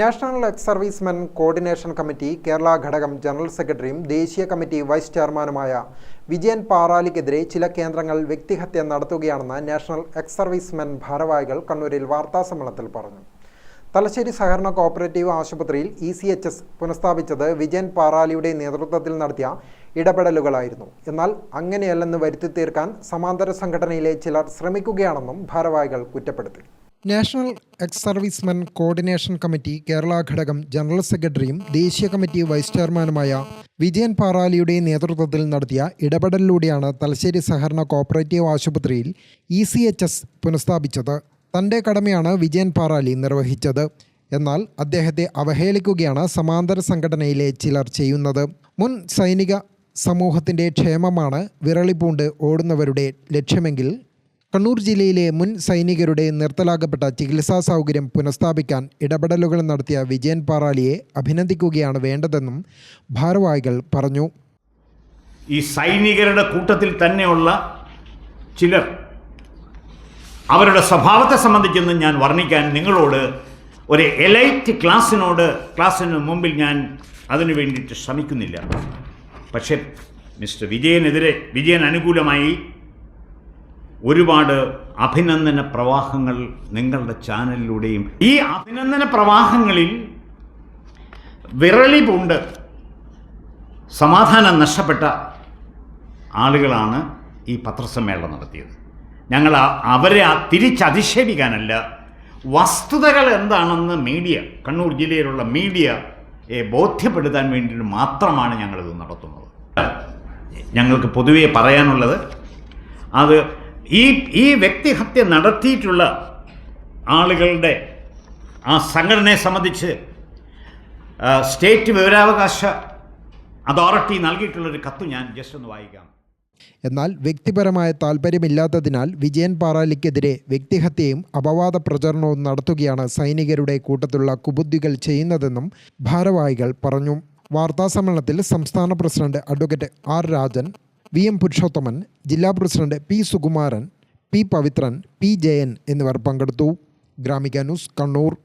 National ex servicemen coordination committee Kerala ഘടകം general സെക്രട്ടറിയും ദേശീയ കമ്മിറ്റി വൈസ് ചെയർമാനുമായ വിജയൻ പാറാലിക്കെതിരെ ചില കേന്ദ്രങ്ങൾ വ്യക്തിഹത്യ നടത്തുകയാണെന്ന് നാഷണൽ എക്സ് സർവീസ്മെൻ ഭാരവാഹികൾ കണ്ണൂരിൽ വാർത്താസമ്മേളനത്തിൽ പറഞ്ഞു. തലശ്ശേരി സഹകരണ കോഓപ്പറേറ്റീവ് ആശുപത്രിയിൽ ഇ സി എച്ച് എസ് പുനഃസ്ഥാപിച്ചത് വിജയൻ പാറാലിയുടെ നേതൃത്വത്തിൽ നടത്തിയ ഇടപെടലുകളായിരുന്നു. എന്നാൽ അങ്ങനെയല്ലെന്ന് വരുത്തി തീർക്കാൻ സമാന്തര സംഘടനയിലെ ചിലർ ശ്രമിക്കുകയാണെന്നും ഭാരവാഹികൾ കുറ്റപ്പെടുത്തി. National ex servicemen coordination committee Kerala ഘടകം ജനറൽ സെക്രട്ടറിയും ദേശീയ കമ്മിറ്റി വൈസ് ചെയർമാനുമായ വിജയൻ പാറാലിയുടെ നേതൃത്വത്തിൽ നടത്തിയ ഇടപെടലിലൂടെയാണ് തലശ്ശേരി സഹകരണ കോപ്പറേറ്റീവ് ആശുപത്രിയിൽ ഇ സി എച്ച് എസ് പുനഃസ്ഥാപിച്ചത്. തന്റെ കടമയാണ് വിജയൻ പാറാലി നിർവഹിച്ചത്. എന്നാൽ അദ്ദേഹത്തെ അവഹേളിക്കുകയാണ് സമാന്തര സംഘടനയിലെ ചിലർ ചെയ്യുന്നത്. മുൻ സൈനിക സമൂഹത്തിന്റെ ക്ഷേമമാണ് വിരളിപൂണ്ട് ഓടുന്നവരുടെ ലക്ഷ്യമെങ്കിൽ കണ്ണൂർ ജില്ലയിലെ മുൻ സൈനികരുടെ നിർത്തലാക്കപ്പെട്ട ചികിത്സാ സൗകര്യം പുനഃസ്ഥാപിക്കാൻ ഇടപെടലുകൾ നടത്തിയ വിജയൻ പാറാലിയെ അഭിനന്ദിക്കുകയാണ് വേണ്ടതെന്നും ഭാരവാഹികൾ പറഞ്ഞു. ഈ സൈനികരുടെ കൂട്ടത്തിൽ തന്നെയുള്ള ചിലർ അവരുടെ സ്വഭാവത്തെ സംബന്ധിച്ചൊന്നും ഞാൻ വർണിക്കാൻ നിങ്ങളോട് ഒരു എലൈറ്റ് ക്ലാസ്സിനോട് ക്ലാസ്സിന് മുമ്പിൽ ഞാൻ അതിനു വേണ്ടിയിട്ട് ശ്രമിക്കുന്നില്ല. പക്ഷേ മിസ്റ്റർ വിജയനെതിരെ വിജയൻ അനുകൂലമായി ഒരുപാട് അഭിനന്ദന പ്രവാഹങ്ങൾ നിങ്ങളുടെ ചാനലിലൂടെയും ഈ അഭിനന്ദന പ്രവാഹങ്ങളിൽ വിരളി പൂണ്ട് സമാധാനം നഷ്ടപ്പെട്ട ആളുകളാണ് ഈ പത്രസമ്മേളനം നടത്തിയത്. ഞങ്ങൾ അവരെ തിരിച്ചധിക്ഷേപിക്കാനല്ല വസ്തുതകൾ എന്താണെന്ന് മീഡിയ കണ്ണൂർ ജില്ലയിലുള്ള മീഡിയയെ ബോധ്യപ്പെടുത്താൻ വേണ്ടിയിട്ട് മാത്രമാണ് ഞങ്ങളിത് നടത്തുന്നത്. ഞങ്ങൾക്ക് പൊതുവേ പറയാനുള്ളത് അത് ഈ ഈ വ്യക്തിഹത്യ നടത്തിയിട്ടുള്ള ആളുകളുടെ ആ സംഘടനയെ സംബന്ധിച്ച് സ്റ്റേറ്റ് വിവരാവകാശ അതോറിറ്റി നൽകിയിട്ടുള്ളൊരു കത്ത് ഞാൻ ജസ്റ്റ് ഒന്ന് വായിക്കാം. എന്നാൽ വ്യക്തിപരമായ താൽപ്പര്യമില്ലാത്തതിനാൽ വിജയൻ പാറാലിക്കെതിരെ വ്യക്തിഹത്യയും അപവാദ പ്രചരണവും നടത്തുകയാണ് സൈനികരുടെ കൂട്ടത്തിലുള്ള കുബുദ്ധികൾ ചെയ്യുന്നതെന്നും ഭാരവാഹികൾ പറഞ്ഞു. വാർത്താസമ്മേളനത്തിൽ സംസ്ഥാന president advocate R Rajan V M Purushothaman ജില്ലാ president P Sukumaran P Pavithran P Jayan എന്നിവർ പങ്കെടുത്തു. ഗ്രാമിക ന്യൂസ് കണ്ണൂർ.